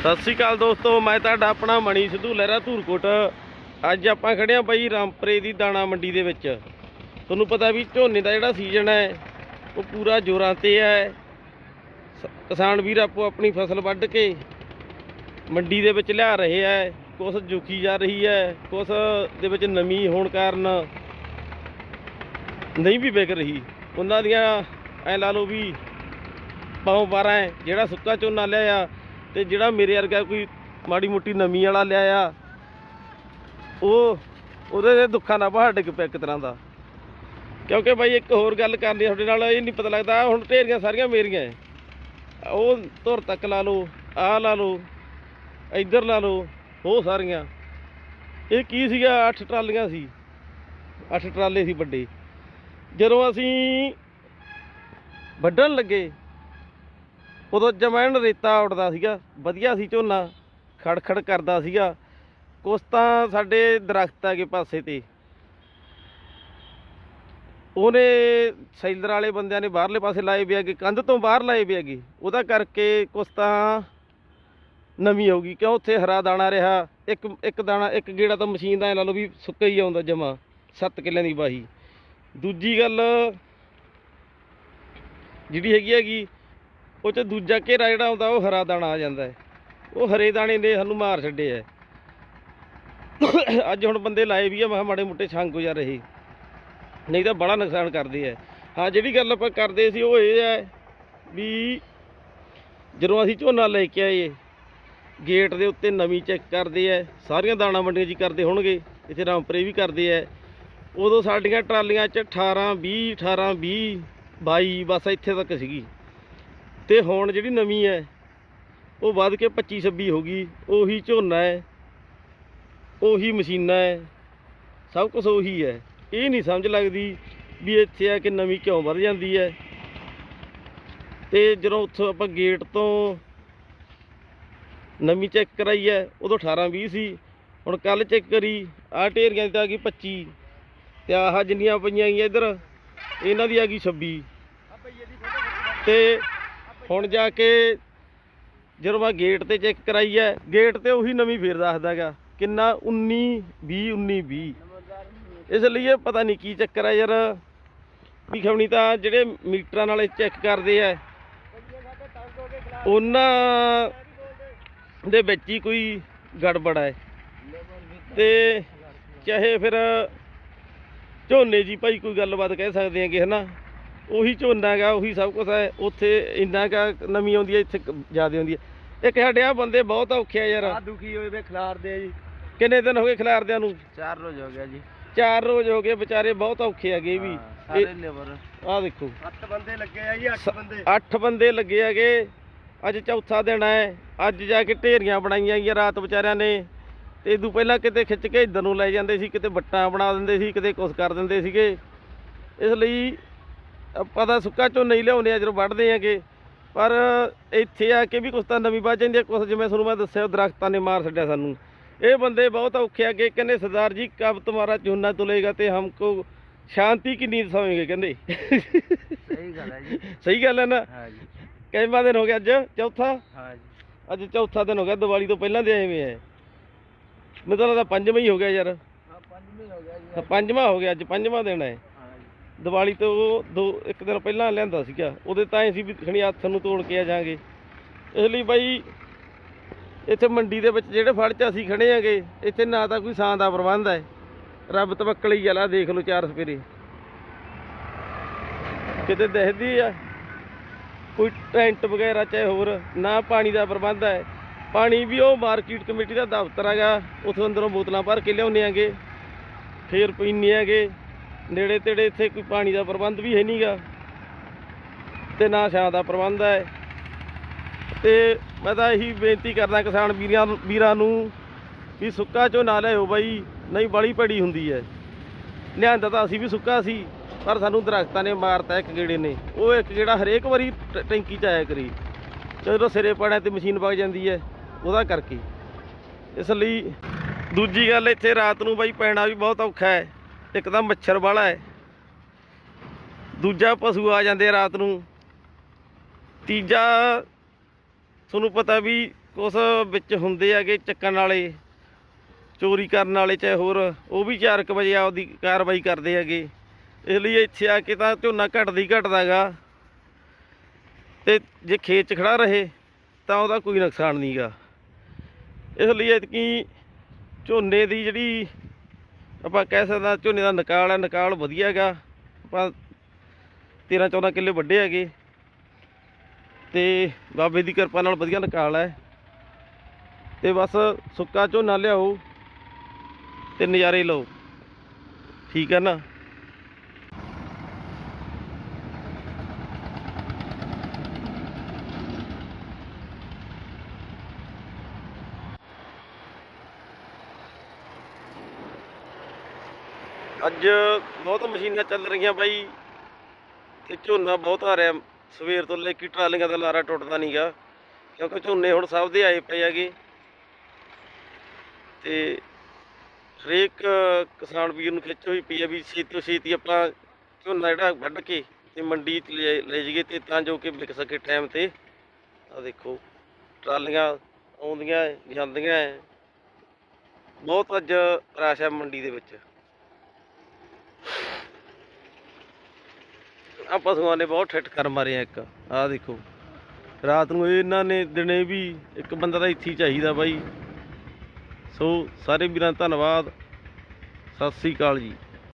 ਸਤਿ ਸ੍ਰੀ ਅਕਾਲ ਦੋਸਤੋ, ਮੈਂ ਤੁਹਾਡਾ ਆਪਣਾ ਮਣੀ ਸਿੱਧੂ ਲਹਿਰਾ ਧੂਰਕੋਟ। ਅੱਜ ਆਪਾਂ ਖੜੇ ਆ ਬਾਈ ਰਾਮਪਰੇ ਦੀ ਦਾਣਾ ਮੰਡੀ ਦੇ ਵਿੱਚ। ਤੁਹਾਨੂੰ ਪਤਾ ਵੀ ਝੋਨੇ ਦਾ ਜਿਹੜਾ ਸੀਜ਼ਨ ਹੈ, ਉਹ ਪੂਰਾ ਜੋਰਾਂ ਤੇ ਹੈ। ਸ- ਕਿਸਾਨ ਵੀਰ ਆਪੋ ਆਪਣੀ ਫਸਲ ਵੱਢ ਕੇ ਮੰਡੀ ਦੇ ਵਿੱਚ ਲਿਆ ਰਹੇ ਹੈ। ਕੁਛ ਜੁਕੀ ਜਾ ਰਹੀ ਹੈ, ਕੁਛ ਦੇ ਵਿੱਚ ਨਮੀ ਹੋਣ ਕਾਰਨ ਨਹੀਂ ਵੀ ਵਿਕ ਰਹੀ। ਉਹਨਾਂ ਦੀਆਂ, ਐ ਲਾ ਲਓ ਵੀ ਪਾਉ 12 ਹੈ, ਜਿਹੜਾ ਸੁੱਕਾ ਝੋਨਾ ਲਿਆ ਤੇ ਜਿਹੜਾ ਮੇਰੇ ਵਰਗਾ ਕੋਈ ਮਾੜੀ ਮੋਟੀ ਨਮੀ ਵਾਲਾ ਲਿਆ ਉਹ ਉਹਦੇ ਦੇ ਦੁੱਖਾਂ ਦਾ ਪਹਾੜ ਡਿੱਗ ਪਿਆ ਇੱਕ ਤਰ੍ਹਾਂ ਦਾ। ਕਿਉਂਕਿ ਬਾਈ ਇੱਕ ਹੋਰ ਗੱਲ ਕਰਨੀ ਤੁਹਾਡੇ ਨਾਲ, ਇਹ ਨਹੀਂ ਪਤਾ ਲੱਗਦਾ, ਹੁਣ ਢੇਰੀਆਂ ਸਾਰੀਆਂ ਮੇਰੀਆਂ ਹੈ ਉਹ ਧੁਰ ਤੱਕ ਲਾ ਲਓ ਆ ਲਾ ਲਓ, ਇੱਧਰ ਲਾ ਲਓ, ਉਹ ਸਾਰੀਆਂ। ਇਹ ਕੀ ਸੀਗਾ? 8 ਟਰਾਲੀਆਂ ਸੀ। 8 ਟਰਾਲੇ ਸੀ ਵੱਡੇ। ਜਦੋਂ ਅਸੀਂ ਵੱਢਣ ਲੱਗੇ ਉਦੋਂ ਜਮੈਨ ਰੇਤਾ ਉੱਡਦਾ ਸੀਗਾ, ਵਧੀਆ ਸੀ ਝੋਨਾ, ਖੜਖੜ ਕਰਦਾ ਸੀਗਾ। ਕੁਛ ਤਾਂ ਸਾਡੇ ਦਰਖਤ ਹੈਗੇ ਪਾਸੇ ਤੇ। ਉਹਨੇ ਸੈਲਰ ਵਾਲੇ ਬੰਦਿਆਂ ਨੇ ਬਾਹਰਲੇ ਪਾਸੇ ਲਾਏ ਵੀ ਹੈਗੇ, ਕੰਧ ਤੋਂ ਬਾਹਰ ਲਾਏ ਵੀ ਹੈਗੇ। ਉਹਦਾ ਕਰਕੇ ਕੁਛ ਤਾਂ ਨਵੀਂ ਹੋ ਗਈ, ਕਿਉਂ ਉੱਥੇ ਹਰਾ ਦਾਣਾ ਰਿਹਾ। ਇੱਕ ਇੱਕ ਦਾਣਾ, ਇੱਕ ਗੇੜਾ ਤਾਂ ਮਸ਼ੀਨ ਦਾ ਐਂ ਲਾ ਲਓ ਵੀ ਸੁੱਕਾ ਹੀ ਆਉਂਦਾ ਜਮਾ 7 ਕਿੱਲਿਆਂ ਦੀ ਵਾਹੀ। ਦੂਜੀ ਗੱਲ ਜਿਹੜੀ ਹੈਗੀ ਹੈਗੀ ਉਹ ਚ ਦੂਜਾ ਘੇਰਾ ਜਿਹੜਾ ਹੁੰਦਾ, ਉਹ ਹਰਾ ਦਾਣਾ ਆ ਜਾਂਦਾ ਹੈ। ਉਹ ਹਰੇ ਦਾਣੇ ਨੇ ਸਾਨੂੰ ਮਾਰ ਛੱਡੇ ਐ ਅੱਜ ਹੁਣ ਬੰਦੇ ਲਾਏ ਵੀ ਆ, ਮੈਂ ਕਿਹਾ ਮਾੜੇ ਮੋਟੇ ਛੰਗ ਹੋ ਜਾ ਰਹੇ। ਨਹੀਂ ਤਾਂ ਬੜਾ ਨੁਕਸਾਨ ਕਰਦੇ ਐ ਹਾਂ, ਜਿਹੜੀ ਗੱਲ ਆਪਾਂ ਕਰਦੇ ਸੀ, ਉਹ ਇਹ ਹੈ ਵੀ ਜਦੋਂ ਅਸੀਂ ਝੋਨਾ ਲੈ ਕੇ ਆਏ, ਗੇਟ ਦੇ ਉੱਤੇ ਨਵੀਂ ਚੈੱਕ ਕਰਦੇ ਐ ਸਾਰੀਆਂ ਦਾਣਾ ਮੰਡੀਆਂ 'ਚ ਕਰਦੇ ਹੋਣਗੇ, ਇੱਥੇ ਰਾਮਪਰੇ ਵੀ ਕਰਦੇ ਐ ਉਦੋਂ ਸਾਡੀਆਂ ਟਰਾਲੀਆਂ 'ਚ 18 20 18 20 22 ਬਸ ਇੱਥੇ ਤੱਕ ਸੀਗੀ। ਤੇ ਹੁਣ ਜਿਹੜੀ ਨਵੀਂ ਹੈ, ਉਹ ਵੱਧ ਕੇ 25 26 ਹੋ ਗਈ, ਉਹੀ ਝੋਨਾ ਹੈ, ਉਹੀ ਮਸ਼ੀਨਾਂ ਹੈ, ਸਭ ਕੁਝ ਉਹੀ ਹੈ। ਇਹ ਨਹੀਂ ਸਮਝ ਲੱਗਦੀ ਵੀ ਇੱਥੇ ਆ ਕਿ ਨਵੀਂ ਕਿਉਂ ਵੱਧ ਜਾਂਦੀ ਹੈ। ਤੇ ਜਦੋਂ ਉੱਥੋਂ ਆਪਾਂ ਗੇਟ ਤੋਂ ਨਵੀਂ ਚੈੱਕ ਕਰਾਈ ਹੈ, ਉਦੋਂ 18 20 ਸੀ, ਹੁਣ ਕੱਲ ਚੈੱਕ ਕਰੀ, ਆਹ ਢੇਰੀਆਂ ਦੀ ਤਾਂ ਆ ਗਈ 25 ਤੇ ਆਹ ਜਿੰਨੀਆਂ ਪਈਆਂ ਗਈਆਂ ਇੱਧਰ, ਇਹਨਾਂ ਦੀ ਆ ਗਈ 26 ਤੇ ਹੁਣ ਜਾ ਕੇ ਜਦੋਂ ਮੈਂ ਗੇਟ ਤੇ ਚੈੱਕ ਕਰਾਈ ਹੈ ਗੇਟ ਤੇ ਉਹੀ ਨਵੀਂ ਫੇਰ ਦੱਸਦਾਗਾ ਕਿੰਨਾ 19 20 19 20 ਇਸ ਲਈ ਇਹ ਪਤਾ ਨਹੀਂ ਕੀ ਚੱਕਰ ਹੈ ਯਾਰ। ਵੀ ਖਵਣੀ ਤਾਂ ਜਿਹੜੇ ਮੀਟਰਾਂ ਨਾਲ ਚੈੱਕ ਕਰਦੇ ਆ, ਉਹਨਾਂ ਦੇ ਵਿੱਚ ਹੀ ਕੋਈ ਗੜਬੜ ਹੈ। ਤੇ ਚਾਹੇ ਫਿਰ ਝੋਨੇ ਜੀ ਭਾਈ ਕੋਈ ਗੱਲਬਾਤ ਕਹਿ ਸਕਦੇ ਆਂਗੇ ਹਨਾ? ਉਹੀ ਝੋਨਾ ਹੈਗਾ ਉਹੀ ਸਭ ਕੁਝ ਹੈ। ਉੱਥੇ ਇੰਨਾ ਕਾ ਨਵੀਂ ਆਉਂਦੀ ਹੈ ਇੱਥੇ ਜ਼ਿਆਦਾ ਆਉਂਦੀ ਹੈ। ਇੱਕ ਸਾਡੇ ਆ ਬੰਦੇ ਬਹੁਤ ਔਖੇ ਆ ਯਾਰ। ਆ ਦੁਖੀ ਹੋਏ ਵੇ ਖਿਲਾਰਦੇ ਆ ਜੀ। ਕਿੰਨੇ ਦਿਨ ਹੋ ਗਏ ਖਿਲਾਰਦਿਆਂ ਨੂੰ? ਚਾਰ ਰੋਜ਼ ਹੋ ਗਿਆ ਜੀ। ਚਾਰ ਰੋਜ਼ ਹੋ ਗਏ ਵਿਚਾਰੇ ਬਹੁਤ ਔਖੇ ਹੈਗੇ ਵੀ। ਸਾਰੇ ਲੇਬਰ। ਆਹ ਦੇਖੋ। 8 ਬੰਦੇ ਲੱਗੇ ਆ ਜੀ 8 ਬੰਦੇ। 8 ਬੰਦੇ ਲੱਗੇ ਹੈਗੇ। ਅੱਜ ਚੌਥਾ ਦਿਨ ਹੈ। ਅੱਜ ਜਾ ਕੇ ਢੇਰੀਆਂ ਬਣਾਈਆਂ ਗਈਆਂ ਰਾਤ ਵਿਚਾਰਿਆਂ ਨੇ। ਤੇ ਇਦੋਂ ਪਹਿਲਾਂ ਕਿਤੇ ਖਿੱਚ ਕੇ ਇੱਧਰ ਨੂੰ ਲੈ ਜਾਂਦੇ ਸੀ ਕਿਤੇ ਬੱਟਾਂ ਬਣਾ ਦਿੰਦੇ ਸੀ ਕਿਤੇ ਕੁਛ ਕਰ ਦਿੰਦੇ ਸੀਗੇ। ਇਸ ਲਈ ਆਪਾਂ ਤਾਂ ਸੁੱਕਾ ਝੋਨਾ ਹੀ ਲਿਆਉਂਦੇ ਆ ਜਦੋਂ ਵੱਢਦੇ ਆਂਗੇ। ਪਰ ਇੱਥੇ ਆ ਕੇ ਵੀ ਕੁਛ ਤਾਂ ਨਵੀਂ ਵੱਜ ਜਾਂਦੀ ਹੈ ਕੁਛ ਜਿਵੇਂ ਤੁਹਾਨੂੰ ਮੈਂ ਦੱਸਿਆ ਦਰਖਤਾਂ ਨੇ ਮਾਰ ਛੱਡਿਆ ਸਾਨੂੰ। ਇਹ ਬੰਦੇ ਬਹੁਤ ਔਖੇ ਅੱਗੇ ਕਹਿੰਦੇ ਸਰਦਾਰ ਜੀ ਕਬ ਤੁਹਾਡਾ ਝੋਨਾ ਤੁਲੇਗਾ ਤੇ ਹਮਕੋ ਸ਼ਾਂਤੀ ਕੀ ਨੀਂਦ ਸੌਂਗੇ ਕਹਿੰਦੇ। ਸਹੀ ਗੱਲ ਹੈ ਜੀ। ਸਹੀ ਗੱਲ ਹੈ ਨਾ? ਹਾਂ ਜੀ। ਕਿੰਨਾ ਦਿਨ ਹੋ ਗਿਆ ਅੱਜ? ਚੌਥਾ? ਹਾਂ ਜੀ। ਅੱਜ ਚੌਥਾ ਦਿਨ ਹੋ ਗਿਆ ਦੀਵਾਲੀ ਤੋਂ ਪਹਿਲਾਂ ਦੇ ਹੋਏ ਆ ਮੈਨੂੰ ਤਾਂ ਲੱਗਦਾ ਪੰਜਵਾਂ ਹੀ ਹੋ ਗਿਆ ਯਾਰ। ਹਾਂ ਪੰਜਵੇਂ ਹੋ ਗਿਆ ਜੀ। ਪੰਜਵਾਂ ਹੋ ਗਿਆ ਅੱਜ ਪੰਜਵਾਂ ਦਿਨ ਹੈ ਹਾਂ। ਦੀਵਾਲੀ ਤੋਂ ਦੋ ਇੱਕ ਦਿਨ ਪਹਿਲਾਂ ਲਿਆਂਦਾ ਸੀਗਾ, ਉਹਦੇ ਤਾਂ ਅਸੀਂ ਵੀ ਖਣੀ ਹੱਥ ਨੂੰ ਤੋੜ ਕੇ ਆ ਜਾਾਂਗੇ। ਇਸ ਲਈ ਬਾਈ, ਇੱਥੇ ਮੰਡੀ ਦੇ ਵਿੱਚ ਜਿਹੜੇ ਫੜ ਚ ਅਸੀਂ ਖੜੇ ਆਂਗੇ, ਇੱਥੇ ਨਾ ਤਾਂ ਕੋਈ ਸਾਂ ਦਾ ਪ੍ਰਬੰਧ ਹੈ। ਰੱਬ ਤਵੱਕਲ ਹੀ ਆ ਦੇਖ ਲਓ ਚਾਰ ਸਪੇਰੇ। ਕਿਤੇ ਦਿਖਦੀ ਆ? ਕੋਈ ਟੈਂਟ ਵਗੈਰਾ ਚਾਹੇ ਹੋਰ, ਨਾ ਪਾਣੀ ਦਾ ਪ੍ਰਬੰਧ ਹੈ। ਪਾਣੀ ਵੀ ਉਹ ਮਾਰਕੀਟ ਕਮੇਟੀ ਦਾ ਦਫ਼ਤਰ ਹੈਗਾ, ਉਥੋਂ ਅੰਦਰੋਂ ਬੋਤਲਾਂ ਭਰ ਕੇ ਲਿਆਉਂਦੇ ਆਂਗੇ। ਫੇਰ ਪੀਂਦੇ ਆਂਗੇ। ਨੇੜੇ ਤੇੜੇ ਇੱਥੇ ਕੋਈ ਪਾਣੀ ਦਾ ਪ੍ਰਬੰਧ ਵੀ ਹੈ ਨਹੀਂਗਾ ਤੇ ਨਾ ਛਾਂ ਦਾ ਪ੍ਰਬੰਧ ਹੈ। ਤੇ ਮੈਂ ਤਾਂ ਇਹੀ ਬੇਨਤੀ ਕਰਦਾ ਕਿਸਾਨ ਵੀਰਾਂ ਵੀਰਾਂ ਨੂੰ ਵੀ ਸੁੱਕਾ 'ਚੋਂ ਨਾ ਲਿਆਓ ਬਾਈ, ਨਹੀਂ ਬੜੀ ਭੜੀ ਹੁੰਦੀ ਹੈ। ਲਿਆਂਦਾ ਤਾਂ ਅਸੀਂ ਵੀ ਸੁੱਕਾ ਸੀ, ਪਰ ਸਾਨੂੰ ਦਰਖਤਾਂ ਨੇ ਮਾਰਤਾ ਇੱਕ ਗੇੜੇ ਨੇ। ਉਹ ਇੱਕ ਗੇੜਾ ਹਰੇਕ ਵਾਰੀ ਟੈਂਕੀ ਚ ਆਇਆ ਕਰੀ। ਜਦੋਂ ਸਿਰੇ ਪੜਿਆ ਤੇ ਮਸ਼ੀਨ ਵਗ ਜਾਂਦੀ ਹੈ, ਉਹਦਾ ਕਰਕੇ। ਇਸ ਲਈ ਦੂਜੀ ਗੱਲ, ਇੱਥੇ ਰਾਤ ਨੂੰ ਬਾਈ ਪੈਣਾ ਵੀ ਬਹੁਤ ਔਖਾ ਹੈ। ਇੱਕ ਤਾਂ ਮੱਛਰ ਵਾਲਾ ਹੈ। ਦੂਜਾ ਪਸ਼ੂ ਆ ਜਾਂਦੇ ਰਾਤ ਨੂੰ। ਤੀਜਾ ਤੁਹਾਨੂੰ ਪਤਾ ਵੀ ਕੁਛ ਵਿੱਚ ਹੁੰਦੇ ਹੈਗੇ ਚੱਕਣ ਵਾਲੇ, ਚੋਰੀ ਕਰਨ ਵਾਲੇ ਚਾਹੇ ਹੋਰ, ਉਹ ਵੀ 4 ਵਜੇ ਆਪਦੀ ਕਾਰਵਾਈ ਕਰਦੇ ਹੈਗੇ। ਇਸ ਲਈ ਇੱਥੇ ਆ ਕੇ ਤਾਂ ਝੋਨਾ ਘਟਦੀ ਘਟਦਾਗਾ। ਤੇ ਜੇ ਖੇਤ 'ਚ ਖੜਾ ਰਹੇ, ਤਾਂ ਉਹਦਾ ਕੋਈ ਨੁਕਸਾਨ ਨਹੀਂਗਾ ਇਸ ਲਈ ਐਤਕੀ ਝੋਨੇ ਦੀ ਜਿਹੜੀ ਆਪਾਂ ਕਹਿ ਸਕਦੇ ਹਾਂ ਝੋਨੇ ਦਾ ਨਿਕਾਲ ਹੈ, ਨਿਕਾਲ ਵਧੀਆ ਹੈਗਾ। ਆਪਾਂ 13 14 ਕਿੱਲੇ ਵੱਡੇ ਹੈਗੇ। ਤੇ ਬਾਬੇ ਦੀ ਕਿਰਪਾ ਨਾਲ ਵਧੀਆ ਨਿਕਾਲ ਹੈ। ਤੇ ਬਸ ਸੁੱਕਾ ਝੋਨਾ ਲਿਆਓ ਤੇ ਨਜ਼ਾਰੇ ਲਓ। ਠੀਕ ਹੈ ਨਾ? ਅੱਜ ਬਹੁਤ ਮਸ਼ੀਨਾਂ ਚੱਲ ਰਹੀਆਂ ਬਾਈ ਤੇ ਝੋਨਾ ਬਹੁਤ ਆ ਰਿਹਾ। ਸਵੇਰ ਤੋਂ ਲੈ ਕੇ ਟਰਾਲੀਆਂ ਦਾ ਲਾਰਾ ਟੁੱਟਦਾ ਨਹੀਂਗਾ ਕਿਉਂਕਿ ਝੋਨੇ ਹੁਣ ਸਭ ਦੇ ਆਏ ਪਏ ਹੈਗੇ। ਤੇ ਹਰੇਕ ਕਿਸਾਨ ਵੀਰ ਨੂੰ ਖਿੱਚ ਹੋਈ ਪਈ ਆ ਵੀ ਛੇਤੀ ਤੋਂ ਛੇਤੀ ਆਪਾਂ ਝੋਨਾ ਜਿਹੜਾ ਵੱਢ ਕੇ ਤੇ ਮੰਡੀ 'ਚ ਲੈ ਲੈ ਜਾਈਏ ਤੇ ਤਾਂ ਜੋ ਕਿ ਵਿਕ ਸਕੇ ਟਾਈਮ ਤੇ। ਆ ਦੇਖੋ, ਟਰਾਲੀਆਂ ਆਉਂਦੀਆਂ, ਜਾਂਦੀਆਂ ਹੈ। ਬਹੁਤ ਅੱਜ ਰਾਸ਼ ਹੈ ਮੰਡੀ ਦੇ ਵਿੱਚ। ਆ ਪਸ਼ੂਆਂ ਨੇ ਬਹੁਤ ਠੱਠ ਕਰ ਮਾਰੇ ਆ ਇੱਕ, ਆਹ ਦੇਖੋ। ਰਾਤ ਨੂੰ ਇਹਨਾਂ ਨੇ ਦਿਨੇ ਵੀ ਇੱਕ ਬੰਦਾ ਤਾਂ ਇੱਥੇ ਹੀ ਚਾਹੀਦਾ ਬਾਈ। ਸੋ ਸਾਰੇ ਵੀਰਾਂ ਦਾ ਧੰਨਵਾਦ। ਸਤਿ ਸ੍ਰੀ ਅਕਾਲ ਜੀ।